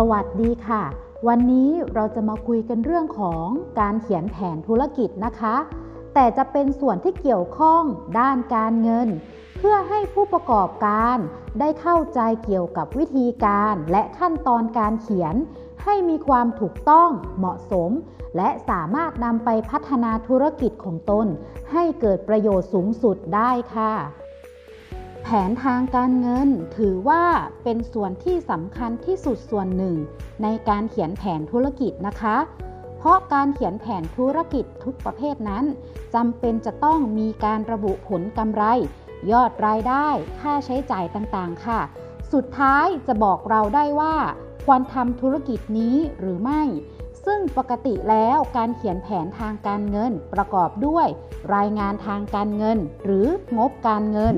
สวัสดีค่ะ วันนี้เราจะมาคุยกันเรื่องของการเขียนแผนธุรกิจนะคะ แต่จะเป็นส่วนที่เกี่ยวข้องด้านการเงิน เพื่อให้ผู้ประกอบการได้เข้าใจเกี่ยวกับวิธีการและขั้นตอนการเขียน ให้มีความถูกต้องเหมาะสม และสามารถนำไปพัฒนาธุรกิจของตน ให้เกิดประโยชน์สูงสุดได้ค่ะ ผนทางการเงินถือว่าเป็นส่วนที่สำคัญที่สุดส่วนหนึ่ง ในการเขียนแผนธุรกิจนะคะ เพราะการเขียนแผนธุรกิจทุกประเภทนั้นจำเป็นจะต้องมีการระบุผลกำไร ยอดรายได้ ค่าใช้จ่ายต่างๆ ค่ะ สุดท้ายจะบอกเราได้ว่า ควรทำธุรกิจนี้หรือไม่ ซึ่งปกติแล้วการเขียนแผนทางการเงินประกอบด้วย รายงานทางการเงิน หรืองบการเงิน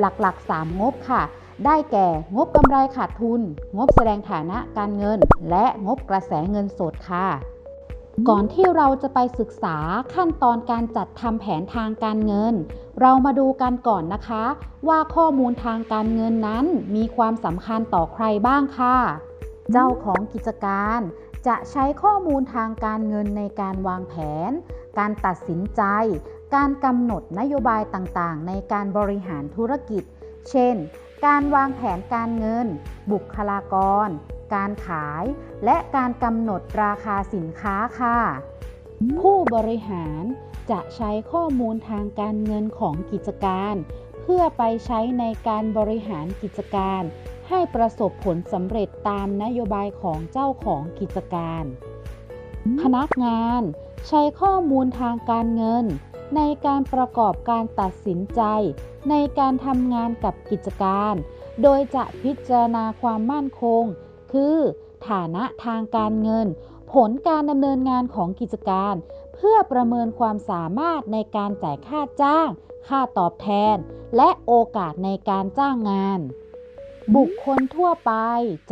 หลักๆ 3 งบค่ะ ได้แก่งบกำไรขาดทุน งบแสดงฐานะการเงิน และงบกระแสเงินสดค่ะก่อนที่เราจะไปศึกษาขั้นตอนการจัดทำแผนทางการเงิน เรามาดูกันก่อนนะคะ ว่าข้อมูลทางการเงินนั้นมีความสำคัญต่อใครบ้างค่ะ เจ้าของกิจการ จะใช้ข้อมูลทางการเงินในการวางแผน การตัดสินใจ การกำหนดนโยบายต่างๆ ในการบริหารธุรกิจ เช่น การวางแผนการเงิน บุคลากร การขาย และการกำหนดราคาสินค้าค่ะ ผู้บริหารจะใช้ข้อมูลทางการเงินของกิจการ เพื่อไปใช้ในการบริหารกิจการ ให้ประสบผลสำเร็จตามนโยบายของเจ้าของกิจการ พนักงาน ใช้ข้อมูลทางการเงิน ในการประกอบการตัดสินใจ ในการทำงานกับกิจการ โดยจะพิจารณาความมั่นคง คือฐานะทางการเงิน ผลการดำเนินงานของกิจการ เพื่อประเมินความสามารถในการจ่ายค่าจ้าง ค่าตอบแทน และโอกาสในการจ้างงาน บุคคลทั่วไป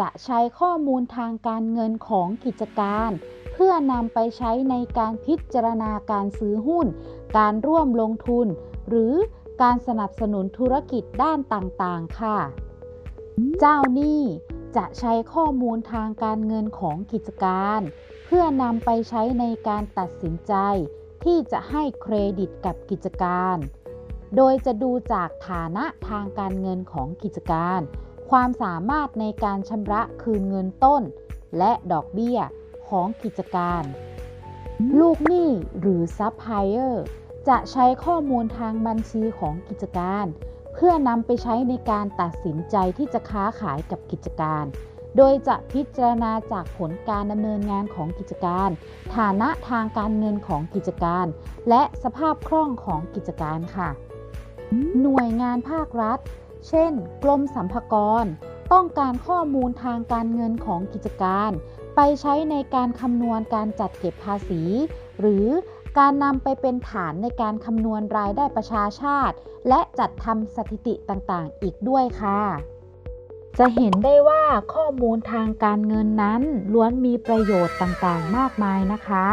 จะใช้ข้อมูลทางการเงินของกิจการ เพื่อนำไปใช้ในการพิจารณาการซื้อหุ้น การร่วมลงทุน หรือการสนับสนุนธุรกิจด้านต่างๆ ค่ะ เจ้าหนี้จะใช้ข้อมูลทางการเงินของกิจการ เพื่อนำไปใช้ในการตัดสินใจ ที่จะให้เครดิตกับกิจการ โดยจะดูจากฐานะทางการเงินของกิจการ ความสามารถในการชำระคืนเงินต้น และดอกเบี้ยของกิจการ ลูกหนี้หรือซัพพลายเออร์ จะใช้ข้อมูลทางบัญชีของกิจการ เพื่อนำไปใช้ในการตัดสินใจที่จะค้าขายกับกิจการ โดยจะพิจารณาจากผลการดำเนินงานของกิจการ ฐานะทางการเงินของกิจการ และสภาพคล่องของกิจการค่ะ หน่วยงานภาครัฐ เช่น กรมสรรพากร ต้องการข้อมูลทางการเงินของกิจการ ไปใช้ในการคำนวณการจัดเก็บภาษี หรือ การนำไปเป็นฐานในการคำนวณรายได้ประชาชาติ และจัดทำสถิติต่างๆ อีกด้วยค่ะ จะเห็นได้ว่าข้อมูลทางการเงินนั้นล้วนมีประโยชน์ต่างๆ มากมายนะคะ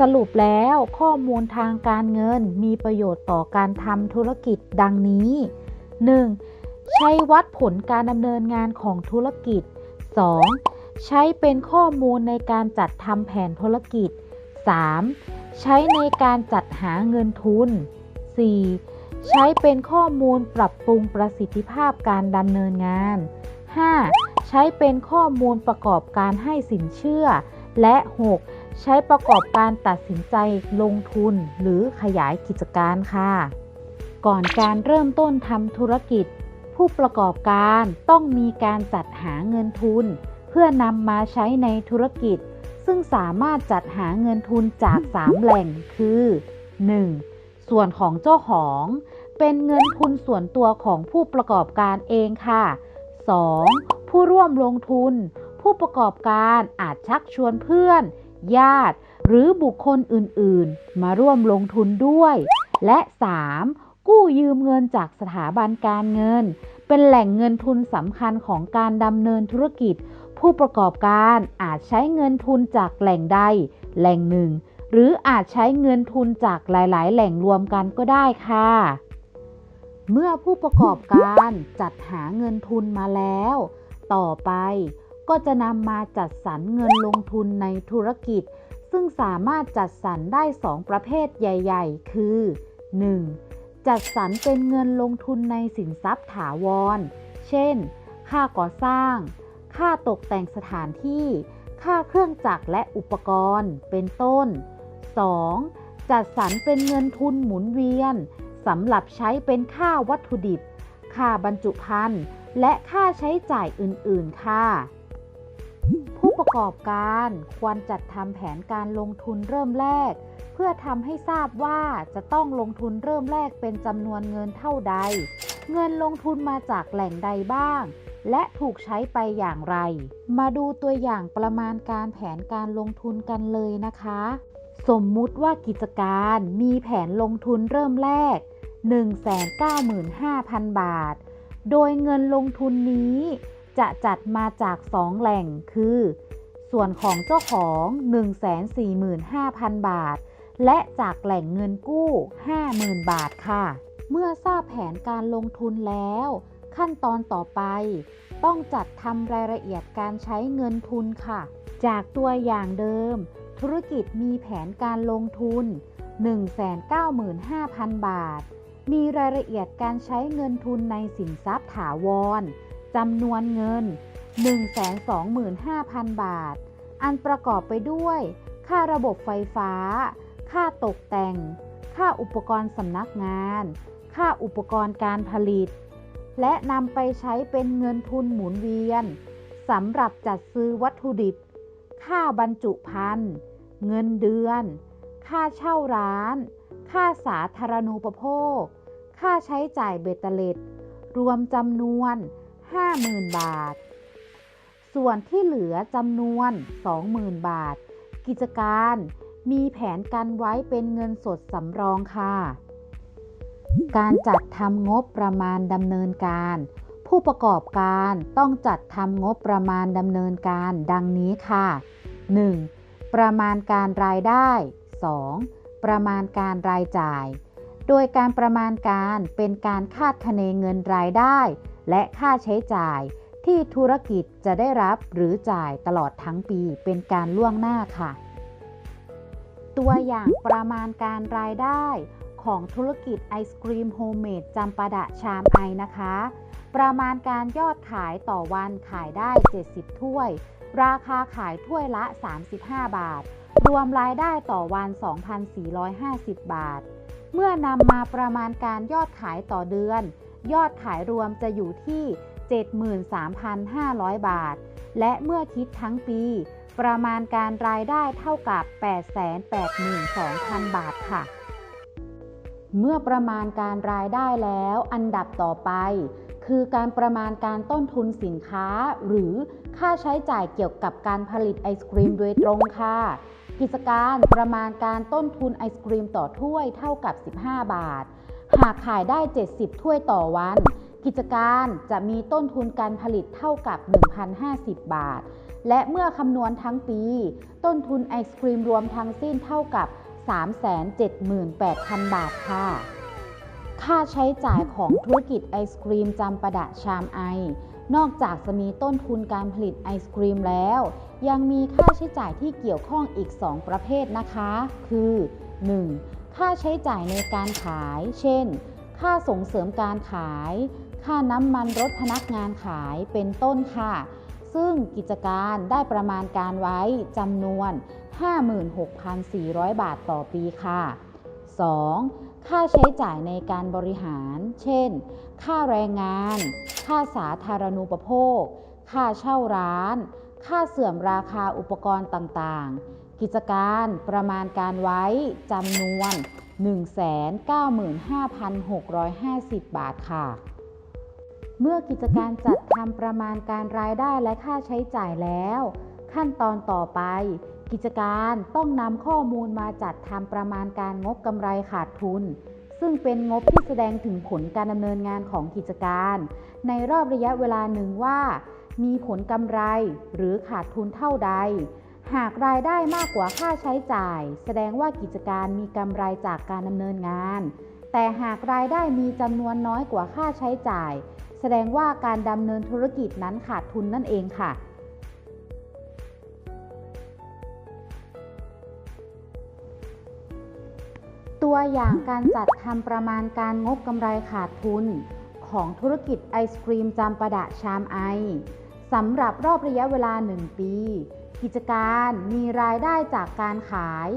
สรุปแล้วข้อมูลทางการเงินมีประโยชน์ต่อการทำธุรกิจดังนี้ 1. ใช้วัดผลการดำเนินงานของธุรกิจ 2. ใช้เป็นข้อมูลในการจัดทำแผนธุรกิจ 3. ใช้ในการจัดหาเงินทุน 4. ใช้เป็นข้อมูลปรับปรุงประสิทธิภาพการดำเนินงาน 5. ใช้เป็นข้อมูลประกอบการให้สินเชื่อ และ 6. ใช้ประกอบการตัดสินใจลงทุนหรือขยายกิจการค่ะ ก่อนการเริ่มต้นทำธุรกิจ ผู้ประกอบการต้องมีการจัดหาเงินทุน เพื่อนำมาใช้ในธุรกิจ ซึ่งสามารถจัดหาเงินทุนจาก 3 แหล่งคือ 1. ส่วนของเจ้าของ เป็นเงินทุนส่วนตัวของผู้ประกอบการเองค่ะ 2. ผู้ร่วมลงทุน ผู้ประกอบการอาจชักชวนเพื่อน ญาติ หรือบุคคลอื่นๆ มาร่วมลงทุนด้วย และ 3. กู้ยืมเงินจากสถาบันการเงิน เป็นแหล่งเงินทุนสำคัญของการดำเนินธุรกิจ ผู้ประกอบการอาจใช้เงินทุนจากแหล่งใด แหล่งหนึ่ง หรืออาจใช้เงินทุนจากหลาย ๆ แหล่งรวมกันก็ได้ค่ะ เมื่อผู้ประกอบการจัดหาเงินทุนมาแล้ว ต่อไปก็จะนำมาจัดสรรเงินลงทุนในธุรกิจ ซึ่งสามารถจัดสรรได้2ประเภทใหญ่ ๆ คือ 1. จัดสรรเป็นเงินลงทุนในสินทรัพย์ถาวร เช่น ค่าก่อสร้าง ค่าตกแต่งสถานที่ ค่าเครื่องจักรและอุปกรณ์ เป็นต้น 2. จัดสรรเป็นเงินทุนหมุนเวียนสำหรับใช้เป็นค่าวัตถุดิบ ค่าบรรจุภัณฑ์ และค่าใช้จ่ายอื่น ๆ ค่ะ ผู้ประกอบการควรจัดทำแผนการลงทุนเริ่มแรก เพื่อทำให้ทราบว่าจะต้องลงทุนเริ่มแรกเป็นจำนวนเงินเท่าใด เงินลงทุนมาจากแหล่งใดบ้าง และถูกใช้ไปอย่างไร มาดูตัวอย่างประมาณการแผนการลงทุนกันเลยนะคะ สมมุติว่ากิจการมีแผนลงทุนเริ่มแรก 195,000 บาท โดยเงินลงทุนนี้จะจัดมาจาก 2 แหล่งคือ ส่วนของเจ้าของ 145,000 บาท และจากแหล่งเงินกู้ 50,000 บาทค่ะ เมื่อทราบแผนการลงทุนแล้ว ขั้นตอนต่อไป ต้องจัดทำรายละเอียดการใช้เงินทุนค่ะ จากตัวอย่างเดิม ธุรกิจมีแผนการลงทุน 195,000 บาท มีรายละเอียดการใช้เงินทุนในสินทรัพย์ถาวรจำนวนเงิน 125,000 บาท อันประกอบไปด้วย ค่าระบบไฟฟ้า ค่าตกแต่ง ค่าอุปกรณ์สำนักงาน ค่าอุปกรณ์การผลิต และนำไปใช้เป็นเงินทุนหมุนเวียนสำหรับจัดซื้อวัตถุดิบ ค่าบรรจุภัณฑ์ เงินเดือน ค่าเช่าร้าน ค่าสาธารณูปโภค ค่าใช้จ่ายเบตเตเล็ด รวมจำนวน 50,000 บาท ส่วนที่เหลือจำนวน 20,000 บาท กิจการมีแผนกันไว้เป็นเงินสดสำรองค่ะ การจัดทำงบประมาณดำเนินการ ผู้ประกอบการต้องจัดทำงบประมาณดำเนินการดังนี้ค่ะ 1. ประมาณการรายได้ 2. ประมาณการรายจ่าย โดยการประมาณการเป็นการคาดคะเนเงินรายได้ และค่าใช้จ่ายที่ธุรกิจจะได้รับหรือจ่ายตลอดทั้งปีเป็นการล่วงหน้าค่ะ ตัวอย่างประมาณการรายได้ ของธุรกิจไอศกรีมโฮมเมดจำปาดะชามไอนะคะ ประมาณการยอดขายต่อวันขายได้ 70 ถ้วย ราคาขายถ้วยละ 35 บาท รวมรายได้ต่อวัน 2,450 บาท เมื่อนำมาประมาณการยอดขายต่อเดือน ยอดขายรวมจะอยู่ที่ 73,500 บาท และเมื่อคิดทั้งปีประมาณการรายได้เท่ากับ 882,000 บาทค่ะ เมื่อประมาณการรายได้แล้ว อันดับต่อไป คือการประมาณการต้นทุนสินค้า หรือค่าใช้จ่ายเกี่ยวกับการผลิตไอศกรีมโดยตรงค่ะ กิจการประมาณการต้นทุนไอศกรีมต่อถ้วยเท่ากับ 15 บาท หากขายได้ 70 ถ้วยต่อวัน กิจการจะมีต้นทุนการผลิตเท่ากับ 1,050 บาท และเมื่อคำนวณทั้งปี ต้นทุนไอศกรีมรวมทั้งสิ้นเท่ากับ 378,000 บาทค่ะ ค่าใช้จ่ายของธุรกิจไอศกรีมจำปาดะชามไอ นอกจากจะมีต้นทุนการผลิตไอศกรีมแล้ว ยังมีค่าใช้จ่ายที่เกี่ยวข้องอีก 2 ประเภทนะคะ คือ 1. ค่าใช้จ่ายในการขาย เช่น ค่าส่งเสริมการขาย ค่าน้ำมันรถพนักงานขายเป็นต้นค่ะซึ่งกิจการได้ประมาณการไว้จำนวน 56,400 บาทต่อปีค่ะ 2. ค่าใช้จ่ายในการบริหาร เช่น ค่าแรงงาน ค่าสาธารณูปโภค ค่าเช่าร้าน ค่าเสื่อมราคาอุปกรณ์ต่างๆ กิจการประมาณการไว้จำนวน 195,650 บาทค่ะ เมื่อกิจการจัดทำประมาณการรายได้และค่าใช้จ่ายแล้ว ขั้นตอนต่อไป กิจการต้องนำข้อมูลมาจัดทำประมาณการงบกำไรขาดทุน ซึ่งเป็นงบที่แสดงถึงผลการดำเนินงานของกิจการ ในรอบระยะเวลาหนึ่งว่า มีผลกำไรหรือขาดทุนเท่าใด หากรายได้มากกว่าค่าใช้จ่าย แสดงว่ากิจการมีกำไรจากการดำเนินงาน แต่หากรายได้มีจำนวนน้อยกว่าค่าใช้จ่าย แสดงว่าการดำเนินธุรกิจนั้นขาดทุนนั่นเองค่ะ ตัวอย่างการจัดทำประมาณการงบกำไรขาดทุน ของธุรกิจไอศครีมจำปาดะชามไอสำหรับรอบระยะเวลา 1 ปี กิจการมีรายได้จากการขาย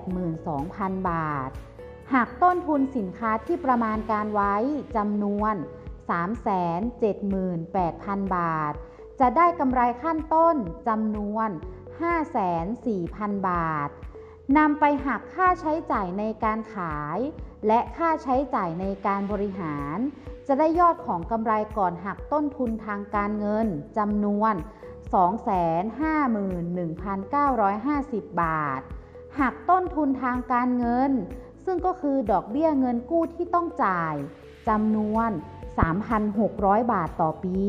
882,000 บาท หากต้นทุนสินค้าที่ประมาณการไว้จำนวน 378,000 บาท จะได้กำไรขั้นต้นจำนวน 54,000 บาท นำไปหักค่าใช้จ่ายในการขาย และค่าใช้จ่ายในการบริหาร จะได้ยอดของกำไรก่อนหักต้นทุนทางการเงินจำนวน 251,950 บาท หักต้นทุนทางการเงิน ซึ่งก็คือดอกเบี้ยเงินกู้ที่ต้องจ่ายจำนวน 3,600 บาทต่อปี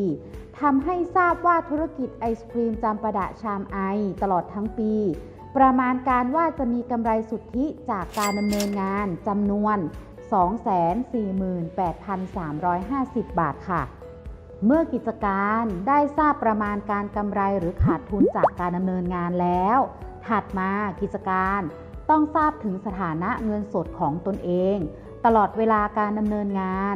ทำให้ทราบว่าธุรกิจไอศครีมจำปาดะชามไอตลอดทั้งปี ประมาณการว่าจะมีกำไรสุทธิจากการดำเนินงานจำนวน 248,350 บาทค่ะ เมื่อกิจการได้ทราบประมาณการกำไรหรือขาดทุนจากการดำเนินงานแล้ว ถัดมากิจการต้องทราบถึงสถานะเงินสดของตนเอง ตลอดเวลาการดำเนินงาน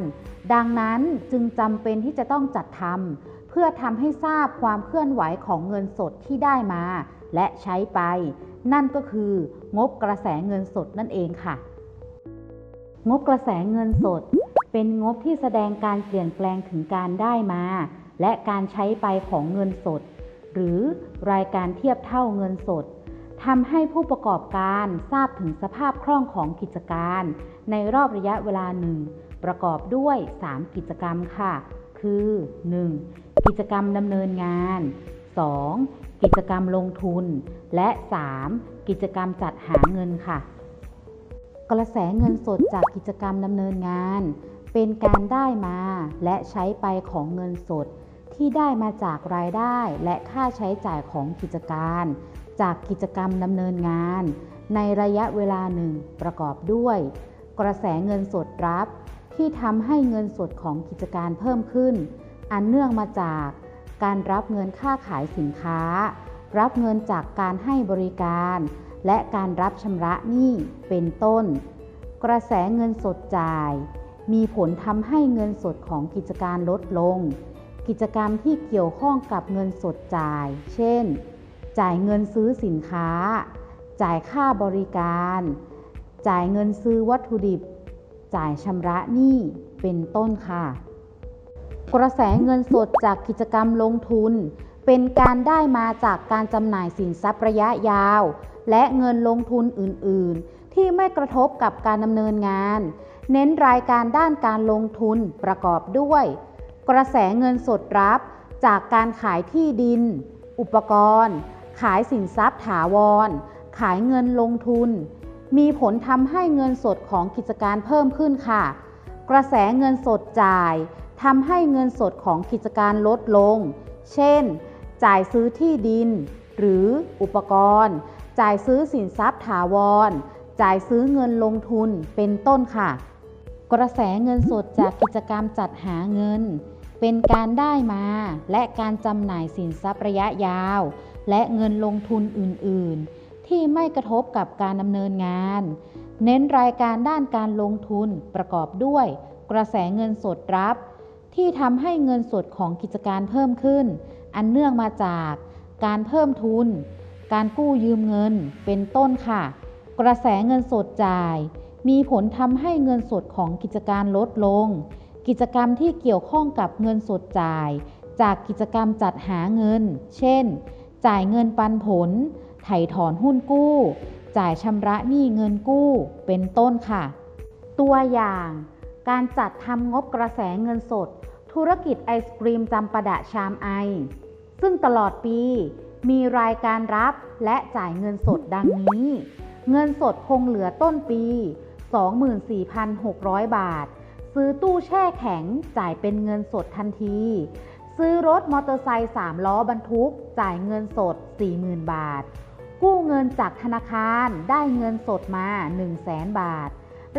ดังนั้นจึงจำเป็นที่จะต้องจัดทำเพื่อทำให้ทราบความเคลื่อนไหวของเงินสดที่ได้มา และใช้ไป นั่นก็คืองบกระแสเงินสดนั่นเองค่ะ งบกระแสเงินสด เป็นงบที่แสดงการเปลี่ยนแปลงถึงการได้มา และการใช้ไปของเงินสด หรือรายการเทียบเท่าเงินสดทำให้ผู้ประกอบการทราบถึงสภาพคล่องของกิจการ ในรอบระยะเวลาหนึ่งประกอบด้วย 3 กิจกรรมค่ะ คือ 1. กิจกรรมดำเนินงาน 2. กิจกรรมลงทุน และ 3. กิจกรรมจัดหาเงินค่ะ กระแสเงินสดจากกิจกรรมดำเนินงาน เป็นการได้มาและใช้ไปของเงินสด ที่ได้มาจากรายได้และค่าใช้จ่ายของกิจการ จากกิจกรรมดำเนินงาน ในระยะเวลาหนึ่งประกอบด้วย กระแสเงินสดรับ ที่ทำให้เงินสดของกิจการเพิ่มขึ้น อันเนื่องมาจาก การรับเงินค่าขายสินค้า รับเงินจากการให้บริการ และการรับชำระหนี้เป็นต้น กระแสเงินสดจ่าย มีผลทำให้เงินสดของกิจการลดลง กิจกรรมที่เกี่ยวข้องกับเงินสดจ่าย เช่น จ่ายเงินซื้อสินค้า จ่ายค่าบริการ จ่ายเงินซื้อวัตถุดิบ จ่ายชำระหนี้ เป็นต้นค่ะ กระแสเงินสดจากกิจกรรมลงทุน เป็นการได้มาจากการจำหน่ายสินทรัพย์ระยะยาว และเงินลงทุนอื่น ๆ ที่ไม่กระทบกับการดำเนินงาน เน้นรายการด้านการลงทุนประกอบด้วย กระแสเงินสดรับจากการขายที่ดิน อุปกรณ์ ขายสินทรัพย์ถาวร ขายเงินลงทุน มีผลทำให้เงินสดของกิจการเพิ่มขึ้นค่ะ กระแสเงินสดจ่าย ทำให้เงินสดของกิจการลดลง เช่น จ่ายซื้อที่ดิน หรืออุปกรณ์ จ่ายซื้อสินทรัพย์ถาวร จ่ายซื้อเงินลงทุน เป็นต้นค่ะ กระแสเงินสดจากกิจกรรมจัดหาเงิน เป็นการได้มา และการจำหน่ายสินทรัพย์ระยะยาว และเงินลงทุนอื่น ๆ ที่ไม่กระทบกับการดำเนินงาน เน้นรายการด้านการลงทุนประกอบด้วย กระแสเงินสดรับ ที่ทำให้เงินสดของกิจการเพิ่มขึ้น อันเนื่องมาจากการเพิ่มทุน การกู้ยืมเงินเป็นต้นค่ะ กระแสเงินสดจ่าย มีผลทำให้เงินสดของกิจการลดลง กิจกรรมที่เกี่ยวข้องกับเงินสดจ่าย จากกิจกรรมจัดหาเงิน เช่น จ่ายเงินปันผล ไถ่ถอนหุ้นกู้ จ่ายชำระหนี้เงินกู้ เป็นต้นค่ะ ตัวอย่างการจัดทำงบกระแสเงินสด ธุรกิจไอศกรีมจำปาดะชามไอ ซึ่งตลอดปีมีรายการรับและจ่ายเงินสดดังนี้ เงินสดคงเหลือต้นปี 24,600 บาท ซื้อตู้แช่แข็งจ่ายเป็นเงินสดทันที ซื้อรถมอเตอร์ไซค์3ล้อบรรทุก จ่ายเงินสด 40,000 บาท กู้เงินจากธนาคารได้เงินสดมา 100,000บาท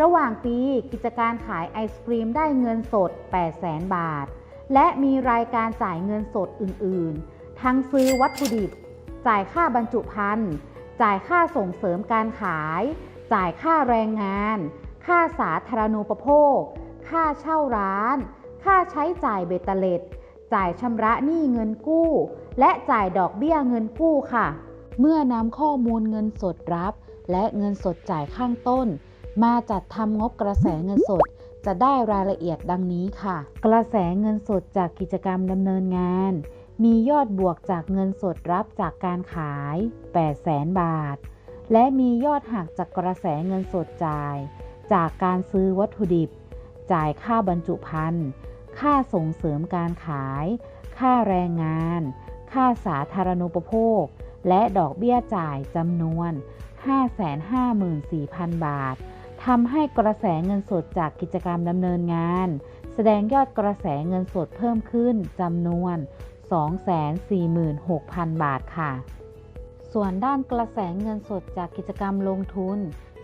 ระหว่างปีกิจการขายไอศกรีมได้เงินสด 800,000 บาท และมีรายการจ่ายเงินสดอื่น ๆ ทั้งซื้อวัตถุดิบ จ่ายค่าบรรจุภัณฑ์ จ่ายค่าส่งเสริมการขาย จ่ายค่าแรงงาน ค่าสาธารณูปโภค ค่าเช่าร้าน ค่าใช้จ่ายเบตเตเล็ด จ่ายชำระหนี้เงินกู้ และจ่ายดอกเบี้ยเงินกู้ค่ะ เมื่อนำข้อมูลเงินสดรับ และเงินสดจ่ายข้างต้น มาจัดทำงบกระแสเงินสด จะได้รายละเอียดดังนี้ค่ะ กระแสเงินสดจากกิจกรรมดำเนินงาน มียอดบวกจากเงินสดรับจากการขาย 800,000 บาท และมียอดหักจากกระแสเงินสดจ่าย จากการซื้อวัตถุดิบ จ่ายค่าบรรจุภัณฑ์ ค่าส่งเสริมการขาย ค่าแรงงาน ค่าสาธารณูปโภค และดอกเบี้ยจ่ายจำนวน 554,000 บาท ทำให้กระแสเงินสดจากกิจกรรมดำเนินงาน แสดงยอดกระแสเงินสดเพิ่มขึ้นจำนวน 246,000 บาทค่ะ ส่วนด้านกระแสเงินสดจากกิจกรรมลงทุน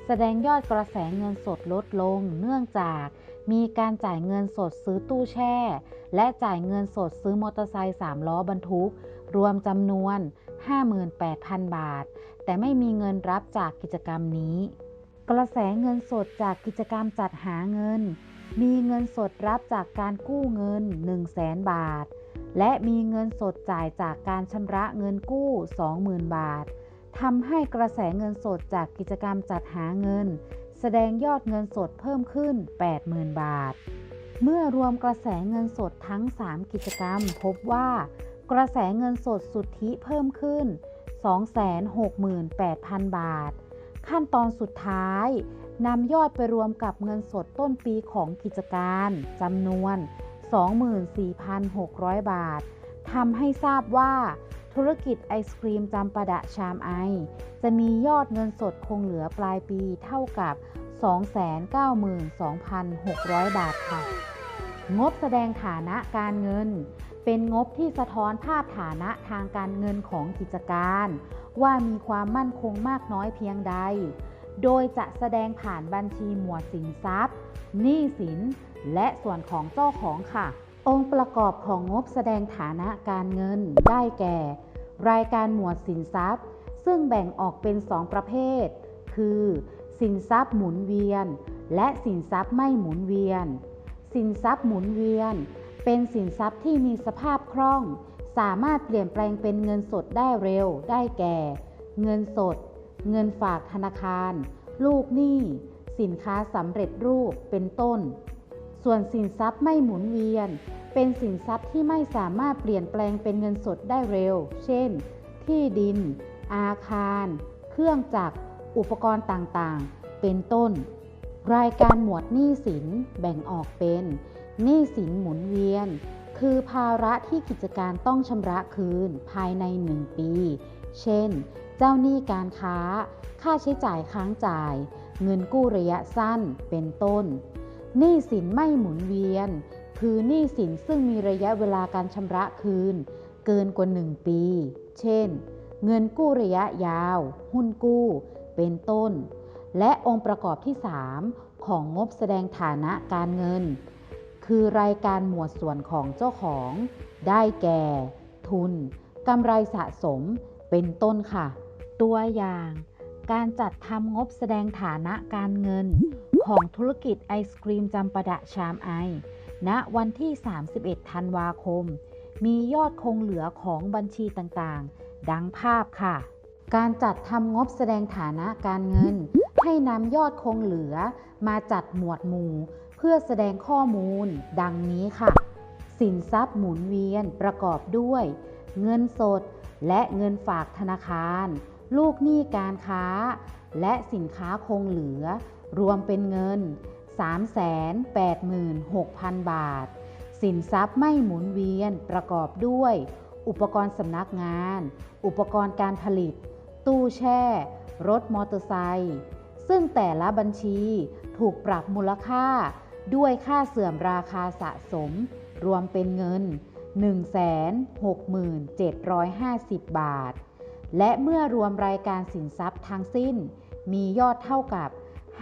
แสดงยอดกระแสเงินสดลดลง เนื่องจากมีการจ่ายเงินสดซื้อตู้แช่ และจ่ายเงินสดซื้อมอเตอร์ไซค์3ล้อบรรทุก รวมจำนวน 58,000 บาท แต่ไม่มีเงินรับจากกิจกรรมนี้ กระแสเงินสดจากกิจกรรมจัดหาเงิน มีเงินสดรับจากการกู้เงิน 100,000บาท และมีเงินสดจ่ายจากการชำระเงินกู้ 20,000 บาททำให้กระแสเงินสดจากกิจกรรมจัดหาเงิน แสดงยอดเงินสดเพิ่มขึ้น 80,000 บาท เมื่อรวมกระแสเงินสดทั้ง 3 กิจกรรม พบว่า กระแสเงินสดสุทธิเพิ่มขึ้น 268,000 บาท ขั้นตอนสุดท้ายนำยอดไปรวมกับเงินสดต้นปีของกิจการจำนวน 24,600 บาททำให้ทราบว่า ธุรกิจไอศครีมจำปาดะชามไอ จะมียอดเงินสดคงเหลือปลายปีเท่ากับ 292,600 บาทค่ะ งบแสดงฐานะการเงิน เป็นงบที่สะท้อนภาพฐานะทางการเงินของกิจการ ว่ามีความมั่นคงมากน้อยเพียงใด โดยจะแสดงผ่านบัญชีหมวดสินทรัพย์หนี้สิน และส่วนของเจ้าของค่ะ องค์ประกอบของงบแสดงฐานะการเงินได้แก่ รายการหมวดสินทรัพย์ ซึ่งแบ่งออกเป็น 2 ประเภท คือ สินทรัพย์หมุนเวียน และสินทรัพย์ไม่หมุนเวียน สินทรัพย์หมุนเวียน เป็นสินทรัพย์ที่มีสภาพคล่อง สามารถเปลี่ยนแปลงเป็นเงินสดได้เร็ว ได้แก่ เงินสด เงินฝากธนาคาร ลูกหนี้ สินค้าสำเร็จรูป เป็นต้น ส่วนสินทรัพย์ไม่หมุนเวียน เป็นสินทรัพย์ที่ไม่สามารถเปลี่ยนแปลงเป็นเงินสดได้เร็ว เช่น ที่ดิน อาคาร เครื่องจักร อุปกรณ์ต่างๆ เป็นต้น รายการหมวดหนี้สินแบ่งออกเป็น หนี้สินหมุนเวียน คือภาระที่กิจการต้องชำระคืนภายใน 1 ปี เช่น เจ้าหนี้การค้า ค่าใช้จ่ายค้างจ่าย เงินกู้ระยะสั้น เป็นต้น หนี้สินไม่หมุนเวียน คือหนี้สินซึ่งมีระยะเวลาการชำระคืน เกินกว่า 1 ปี เช่น เงินกู้ระยะยาว หุ้นกู้ เป็นต้น และองค์ประกอบที่ 3 ของงบแสดงฐานะการเงิน คือรายการหมวดส่วนของเจ้าของ ได้แก่ ทุนกำไรสะสม เป็นต้นค่ะ ตัวอย่าง การจัดทำงบแสดงฐานะการเงิน ของธุรกิจไอศกรีมจำปาดะชามไอ ณ วันที่ 31 ธันวาคม มียอดคงเหลือของบัญชีต่างๆ ดังภาพค่ะ การจัดทำงบแสดงฐานะการเงิน ให้นำยอดคงเหลือมาจัดหมวดหมู่ เพื่อแสดงข้อมูลดังนี้ค่ะ สินทรัพย์หมุนเวียนประกอบด้วย เงินสดและเงินฝากธนาคาร ลูกหนี้การค้า และสินค้าคงเหลือ รวมเป็นเงิน 386,000 บาท สินทรัพย์ไม่หมุนเวียนประกอบด้วย อุปกรณ์สำนักงาน อุปกรณ์การผลิต ตู้แช่ รถมอเตอร์ไซค์ ซึ่งแต่ละบัญชีถูกปรับมูลค่าด้วยค่าเสื่อมราคาสะสม รวมเป็นเงิน 167,50 บาท และเมื่อรวมรายการสินทรัพย์ทั้งสิ้น มียอดเท่ากับ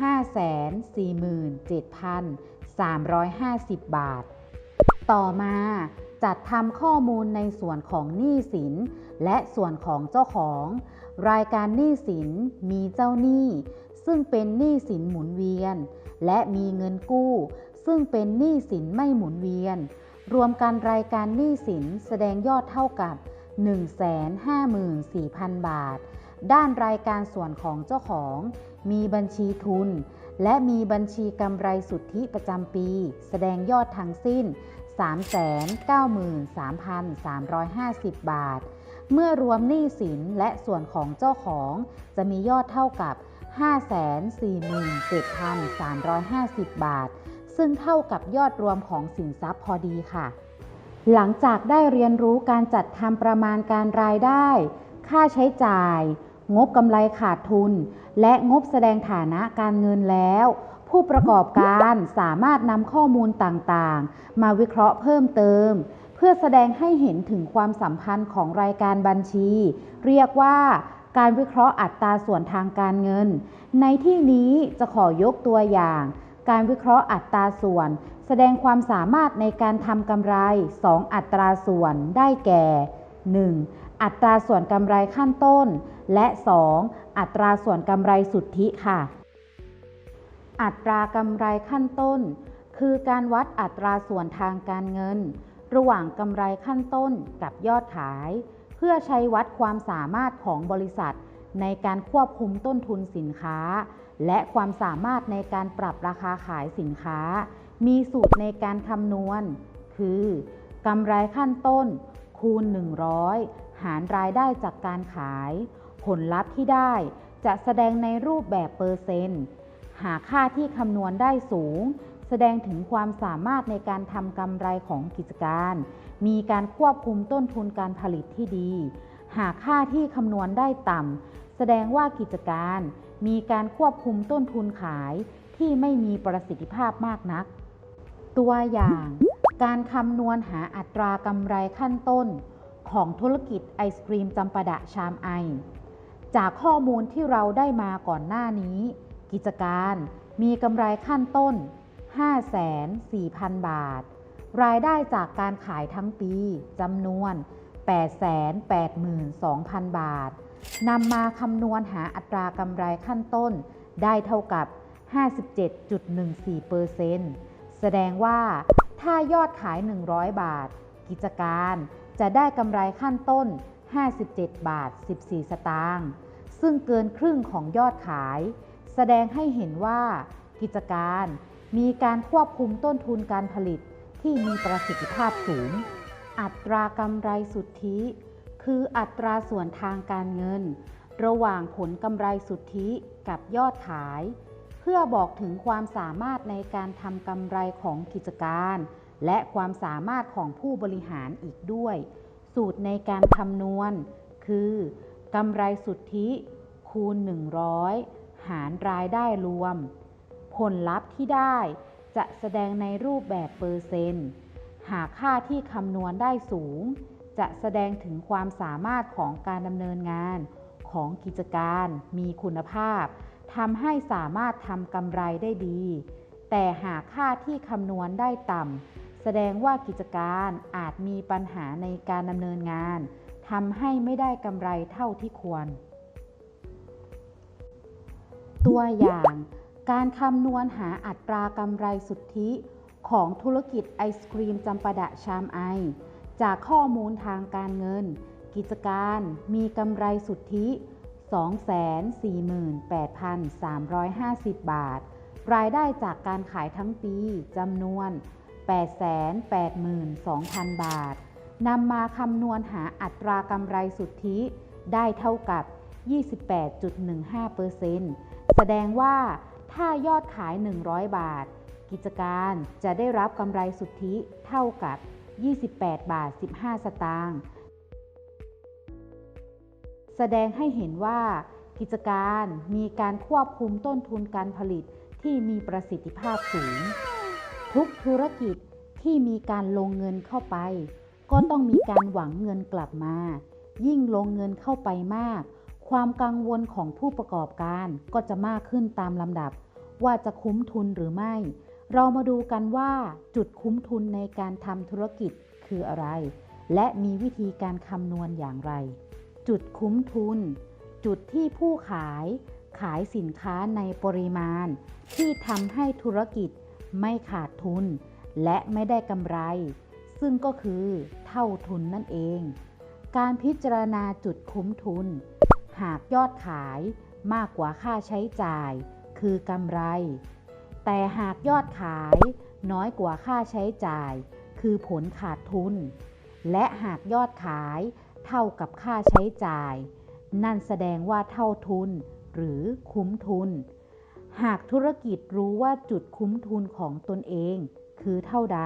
547,350 บาท ต่อมาจัดทำข้อมูลในส่วนของหนี้สิน และส่วนของเจ้าของ รายการหนี้สินมีเจ้าหนี้ ซึ่งเป็นหนี้สินหมุนเวียน และมีเงินกู้ ซึ่งเป็นหนี้สินไม่หมุนเวียน รวมกันรายการหนี้สินแสดงยอดเท่ากับ 154,000 บาท ด้านรายการส่วนของเจ้าของ มีบัญชีทุน และมีบัญชีกำไรสุทธิประจำปี แสดงยอดทั้งสิ้น 393,350 บาท เมื่อรวมหนี้สินและส่วนของเจ้าของจะมียอดเท่ากับ 547,350 บาท ซึ่งเท่ากับยอดรวมของสินทรัพย์พอดีค่ะ หลังจากได้เรียนรู้การจัดทำประมาณการรายได้ ค่าใช้จ่าย งบกำไรขาดทุน และงบแสดงฐานะการเงินแล้ว ผู้ประกอบการสามารถนำข้อมูลต่างๆ มาวิเคราะห์เพิ่มเติมเพื่อแสดงให้เห็นถึงความสัมพันธ์ของรายการบัญชี เรียกว่า การวิเคราะห์อัตราส่วนทางการเงิน ในที่นี้จะขอยกตัวอย่าง การวิเคราะห์อัตราส่วน แสดงความสามารถในการทำกำไร 2 อัตราส่วนได้แก่ 1. อัตราส่วนกำไรขั้นต้น และ 2. อัตราส่วนกำไรสุทธิค่ะ อัตรากำไรขั้นต้น คือการวัดอัตราส่วนทางการเงิน ระหว่างกำไรขั้นต้นกับยอดขาย พื่อใช้วัดความสามารถของบริษัท ในการควบคุมต้นทุนสินค้า และความสามารถในการปรับราคาขายสินค้า มีสูตรในการคำนวณ คือกำไรขั้นต้น คูณ 100 หารรายได้จากการขาย ผลลัพธ์ที่ได้จะแสดงในรูปแบบเปอร์เซ็นต์ หากค่าที่คำนวณได้สูง แสดงถึงความสามารถในการทำกำไรของกิจการ มีการควบคุมต้นทุนการผลิตที่ดี หากค่าที่คำนวณได้ต่ำ แสดงว่ากิจการ มีการควบคุมต้นทุนขายที่ไม่มีประสิทธิภาพมากนัก ตัวอย่าง การคำนวณหาอัตรากำไรขั้นต้น ของธุรกิจไอศกรีมจำปาดะชามไอ จากข้อมูลที่เราได้มาก่อนหน้านี้ กิจการมีกำไรขั้นต้น 5,400,000 บาท รายได้จากการขายทั้งปีจำนวน 882,000 บาท นำมาคำนวณหาอัตรากำไรขั้นต้นได้เท่ากับ 57.14%แสดงว่าถ้ายอดขาย 100 บาท กิจการจะได้กำไรขั้นต้น 57 บาท 14 สตางค์ ซึ่งเกินครึ่งของยอดขาย แสดงให้เห็นว่ากิจการ มีการควบคุมต้นทุนการผลิตที่มีประสิทธิภาพสูง อัตรากำไรสุทธิ คืออัตราส่วนทางการเงิน ระหว่างผลกำไรสุทธิกับยอดขาย เพื่อบอกถึงความสามารถในการทำกำไรของกิจการ และความสามารถของผู้บริหารอีกด้วย สูตรในการคำนวณ คือกำไรสุทธิ คูณ 100 หารรายได้รวม ผลลัพธ์ที่ได้จะแสดงในรูปแบบเปอร์เซนต์ หากค่าที่คำนวณได้สูง จะแสดงถึงความสามารถของการดำเนินงานของกิจการมีคุณภาพทำให้สามารถทำกำไรได้ดี แต่หากค่าที่คำนวณได้ต่ำแสดงว่ากิจการอาจมีปัญหาในการดำเนินงานทำให้ไม่ได้กำไรเท่าที่ควร ตัวอย่าง การคำนวณหาอัตรากำไรสุทธิของธุรกิจไอศกรีมจำปาดะชามไอ จากข้อมูลทางการเงิน กิจการมีกำไรสุทธิ 248,350 บาท รายได้จากการขายทั้งปีจำนวน 882,000 บาท นำมาคำนวณหาอัตรากำไรสุทธิได้เท่ากับ 28.15%แสดงว่า ถ้ายอดขาย 100 บาท กิจการจะได้รับกำไรสุทธิเท่ากับ 28 บาท 15 สตางค์ แสดงให้เห็นว่า กิจการมีการควบคุมต้นทุนการผลิตที่มีประสิทธิภาพสูง ทุกธุรกิจที่มีการลงเงินเข้าไป ก็ต้องมีการหวังเงินกลับมา ยิ่งลงเงินเข้าไปมาก ความกังวลของผู้ประกอบการก็จะมากขึ้นตามลำดับ ว่าจะคุ้มทุนหรือไม่ เรามาดูกันว่าจุดคุ้มทุนในการทำธุรกิจคืออะไร และมีวิธีการคำนวณอย่างไร จุดคุ้มทุน จุดที่ผู้ขายขายสินค้าในปริมาณ ที่ทำให้ธุรกิจไม่ขาดทุน และไม่ได้กำไร ซึ่งก็คือเท่าทุนนั่นเอง การพิจารณาจุดคุ้มทุน หากยอดขายมากกว่าค่าใช้จ่าย คือกำไร แต่หากยอดขายน้อยกว่าค่าใช้จ่าย คือผลขาดทุน และหากยอดขายเท่ากับค่าใช้จ่าย นั่นแสดงว่าเท่าทุน หรือคุ้มทุน หากธุรกิจรู้ว่าจุดคุ้มทุนของตนเอง คือเท่าใด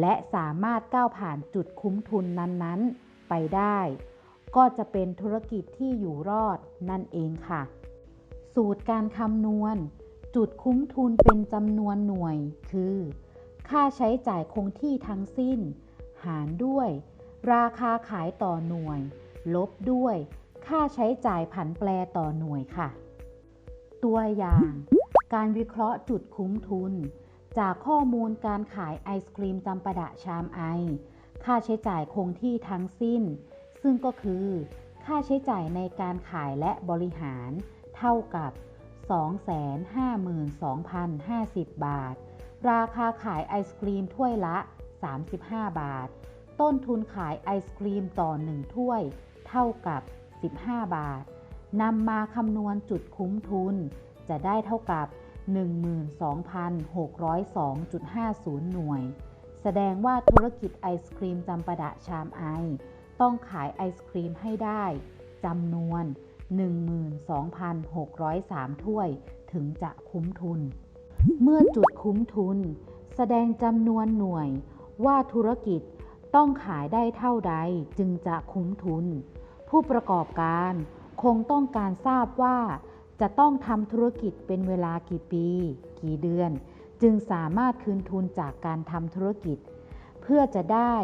และสามารถก้าวผ่านจุดคุ้มทุนนั้นๆ ไปได้ ก็จะเป็นธุรกิจที่อยู่รอดนั่นเองค่ะ สูตรการคำนวณ จุดคุ้มทุนเป็นจำนวนหน่วย คือ ค่าใช้จ่ายคงที่ทั้งสิ้น หารด้วย ราคาขายต่อหน่วย ลบด้วย ค่าใช้จ่ายผันแปรต่อหน่วยค่ะ ตัวอย่าง การวิเคราะห์จุดคุ้มทุน จากข้อมูลการขายไอศครีมจำปาดะชามไอ ค่าใช้จ่ายคงที่ทั้งสิ้น ซึ่งก็คือค่าใช้จ่ายในการขายและบริหารเท่ากับ 252,050 บาท ราคาขายไอศครีมถ้วยละ 35 บาท ต้นทุนขายไอศครีมต่อ 1 ถ้วย เท่ากับ 15 บาท นำมาคำนวณจุดคุ้มทุน จะได้เท่ากับ 12,602.50 หน่วย แสดงว่าธุรกิจไอศครีมจำปาดะชามไอ ต้องขายไอศครีมให้ได้จำนวน 12,603 ถ้วยถึงจะคุ้มทุน เมื่อจุดคุ้มทุน แสดงจำนวนหน่วยว่าธุรกิจต้องขายได้เท่าใดจึงจะคุ้มทุน ผู้ประกอบการคงต้องการทราบว่าจะต้องทำธุรกิจเป็นเวลากี่ปี กี่เดือน จึงสามารถคืนทุนจากการทำธุรกิจ เพื่อจะได้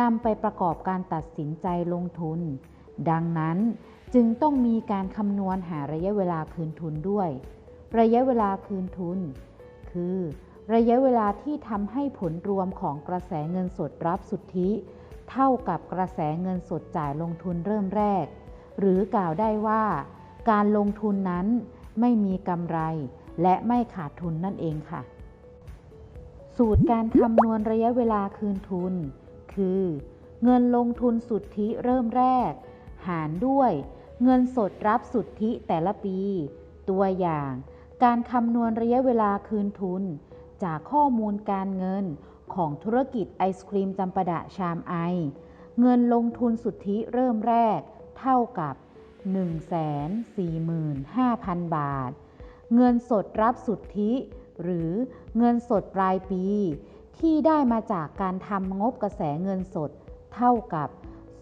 นำไปประกอบการตัดสินใจลงทุน ดังนั้นจึงต้องมีการคำนวณหาระยะเวลาคืนทุนด้วย ระยะเวลาคืนทุน คือ ระยะเวลาที่ทำให้ผลรวมของกระแสเงินสดรับสุทธิ เท่ากับกระแสเงินสดจ่ายลงทุนเริ่มแรก หรือกล่าวได้ว่า การลงทุนนั้นไม่มีกำไร และไม่ขาดทุนนั่นเองค่ะ สูตรการคำนวณระยะเวลาคืนทุน คือ เงินลงทุนสุทธิเริ่มแรก หารด้วย เงินสดรับสุทธิแต่ละปี ตัวอย่าง การคำนวณระยะเวลาคืนทุน จากข้อมูลการเงินของธุรกิจไอศครีมจำปาดะชามไอ เงินลงทุนสุทธิเริ่มแรก เท่ากับ 145,000 บาท เงินสดรับสุทธิ หรือเงินสดปลายปี ที่ได้มาจากการทำงบกระแสเงินสดเท่ากับ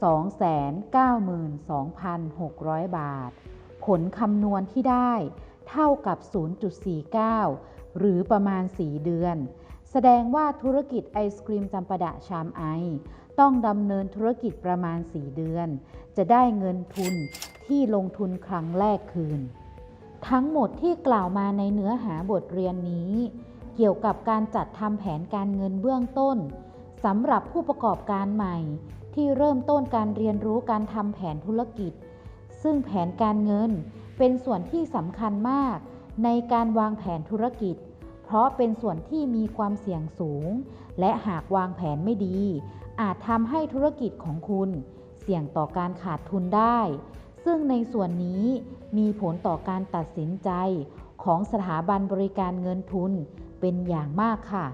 292,600 บาท ผลคำนวณที่ได้เท่ากับ 0.49 หรือประมาณ 4 เดือน แสดงว่าธุรกิจไอศครีมจำปาดะชามไอ ต้องดำเนินธุรกิจประมาณ 4 เดือน จะได้เงินทุนที่ลงทุนครั้งแรกคืน ทั้งหมดที่กล่าวมาในเนื้อหาบทเรียนนี้ เกี่ยวกับการจัดทำแผนการเงินเบื้องต้นสำหรับผู้ประกอบการใหม่ ที่เริ่มต้นการเรียนรู้การทำแผนธุรกิจ ซึ่งแผนการเงินเป็นส่วนที่สำคัญมากในการวางแผนธุรกิจ เพราะเป็นส่วนที่มีความเสี่ยงสูง และหากวางแผนไม่ดี อาจทำให้ธุรกิจของคุณ เสี่ยงต่อการขาดทุนได้ ซึ่งในส่วนนี้มีผลต่อการตัดสินใจของสถาบันบริการเงินทุน เป็นอย่างมากค่ะ